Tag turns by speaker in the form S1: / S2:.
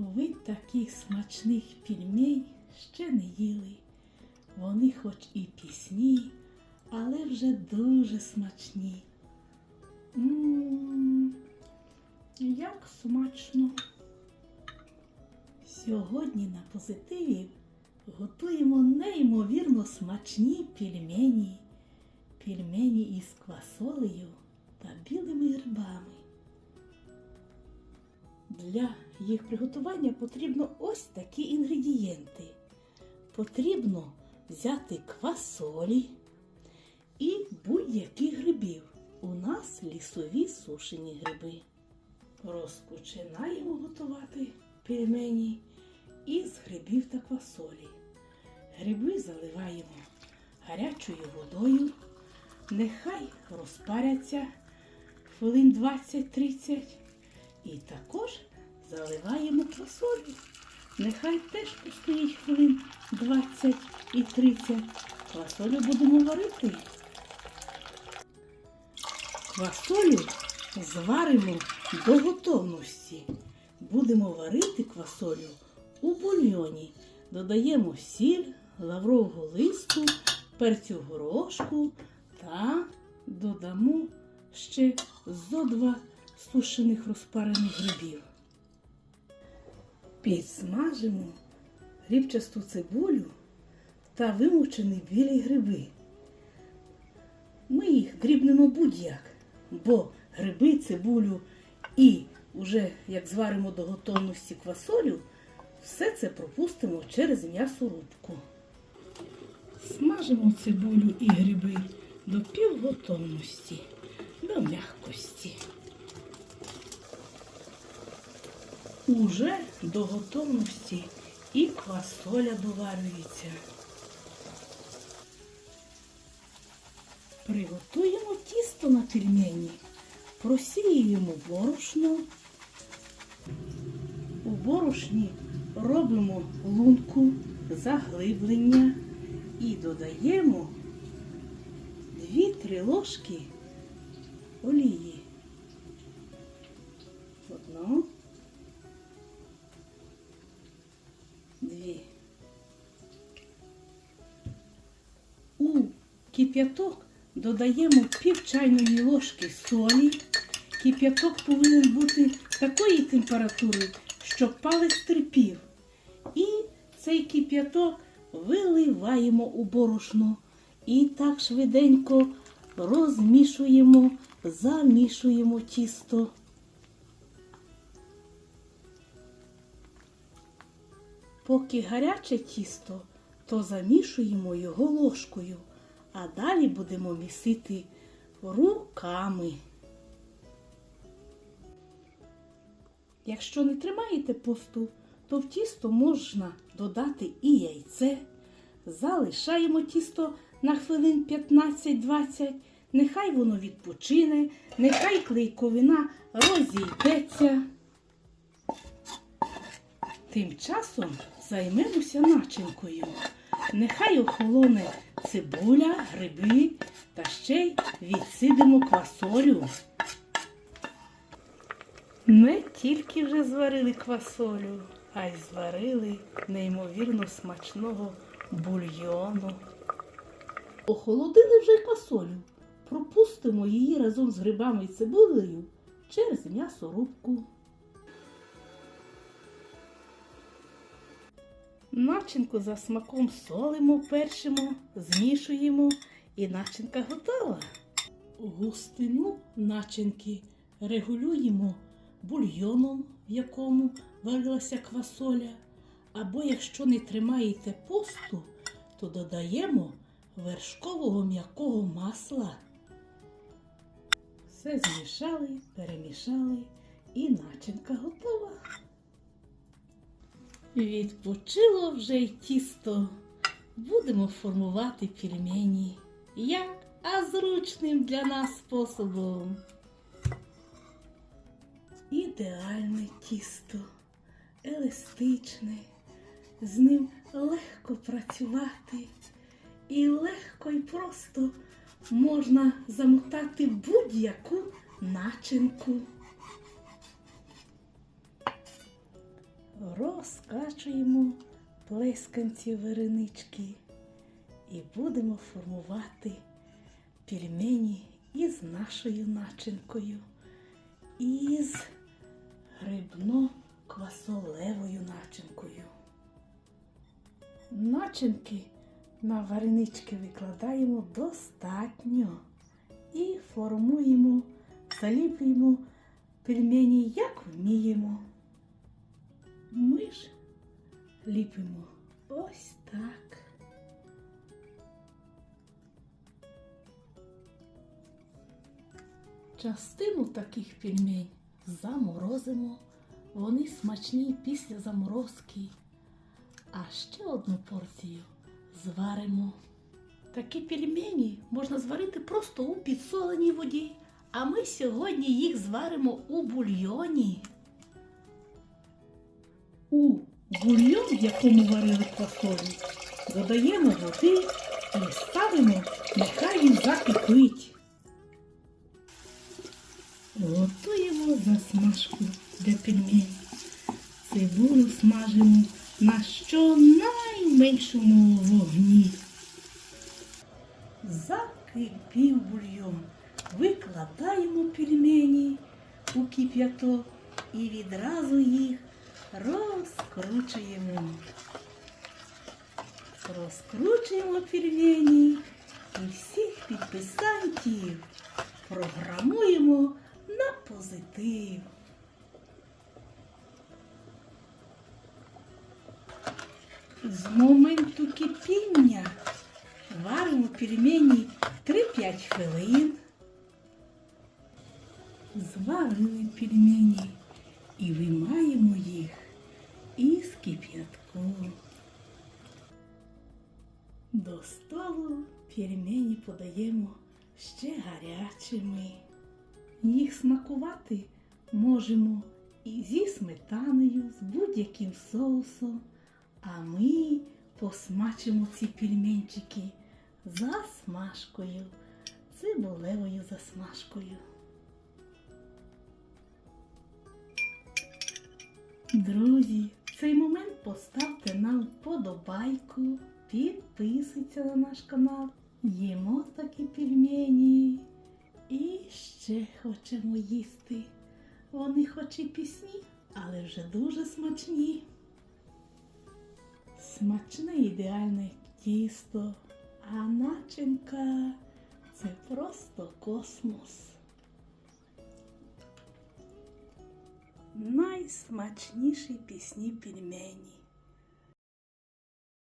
S1: Ви таких смачних пельмень ще не їли. Вони хоч і пісні, але вже дуже смачні. М, Як смачно. Сьогодні на позитиві готуємо неймовірно смачні пельмені. Пельмені із квасолею та білими грибами. Для їх приготування потрібно ось такі інгредієнти. Потрібно взяти квасолі і будь-яких грибів. У нас лісові сушені гриби. Розпочинаємо готувати пельмені із грибів та квасолі. Гриби заливаємо гарячою водою. Нехай розпаряться хвилин 20-30. І також заливаємо квасолю. Нехай теж постоїть хвилин 20 і 30. Квасолю будемо варити. Квасолю зваримо до готовності. Будемо варити квасолю у бульйоні. Додаємо сіль, лаврового листу, перцю горошку та додамо ще зо два сушених розпарених грибів. Підсмажимо грибчасту цибулю та вимучені білі гриби. Ми їх дрібнемо будь-як, бо гриби, цибулю і уже як зваримо до готовності квасолю, все це пропустимо через м'ясорубку. Смажимо цибулю і гриби до півготовності, до м'якості. Уже до готовності і квасоля доварюється. Приготуємо тісто на пельмені. Просіюємо борошно. У борошні робимо лунку, заглиблення і додаємо 2-3 ложки олії. Дві. У кип'яток додаємо пів чайної ложки солі. Кип'яток повинен бути такої температури, щоб палець терпів. І цей кип'яток виливаємо у борошно. І так швиденько розмішуємо, замішуємо тісто. Поки гаряче тісто, то замішуємо його ложкою, а далі будемо місити руками. Якщо не тримаєте посту, то в тісто можна додати і яйце. Залишаємо тісто на хвилин 15-20, нехай воно відпочине, нехай клейковина розійдеться. Тим часом займемося начинкою. Нехай охолоне цибуля, гриби та ще й відсидимо квасолю. Ми тільки вже зварили квасолю, а й зварили неймовірно смачного бульйону. Охолодили вже квасолю. Пропустимо її разом з грибами і цибулею через м'ясорубку. Начинку за смаком солимо, першимо, змішуємо і начинка готова. Густину начинки регулюємо бульйоном, в якому варилася квасоля. Або якщо не тримаєте посту, то додаємо вершкового м'якого масла. Все змішали, перемішали і начинка готова. Відпочило вже й тісто. Будемо формувати пельмені. Як? А зручним для нас способом. Ідеальне тісто, еластичне, з ним легко працювати і легко і просто можна замотати будь-яку начинку. Розкачуємо плесканці варенички і будемо формувати пельмені із нашою начинкою, із грибно-квасолевою начинкою. Начинки на варенички викладаємо достатньо і формуємо, заліплюємо пельмені, як вміємо. Ми ж ліпимо ось так. Частину таких пельмень заморозимо. Вони смачні після заморозки. А ще одну порцію зваримо. Такі пельмені можна зварити просто у підсоленій воді. А ми сьогодні їх зваримо у бульйоні. Бульйон, в якому варили квасолі, додаємо води і ставимо, нехай він закипить. Готуємо засмажку для пельменей. Цибулю смажимо на щонайменшому вогні. Закипів бульйон. Викладаємо пельмені у кип'яток і відразу їх розкручуємо. Розкручуємо пельмені і всіх підписантів програмуємо на позитив. З моменту кипіння варимо пельмені 3-5 хвилин. Зварили пельмені і виймаємо їх із кип'ятком. До столу пельмені подаємо ще гарячими. Їх смакувати можемо і зі сметаною, з будь-яким соусом. А ми посмачимо ці пельменчики засмажкою, цибулевою засмажкою. Друзі, цей момент поставте нам вподобайку, підписуйтесь на наш канал. Їмо такі пельмені. І ще хочемо їсти. Вони хоч і пісні, але вже дуже смачні. Смачне ідеальне тісто, а начинка це просто космос. Найсмачніші пісні пельмені.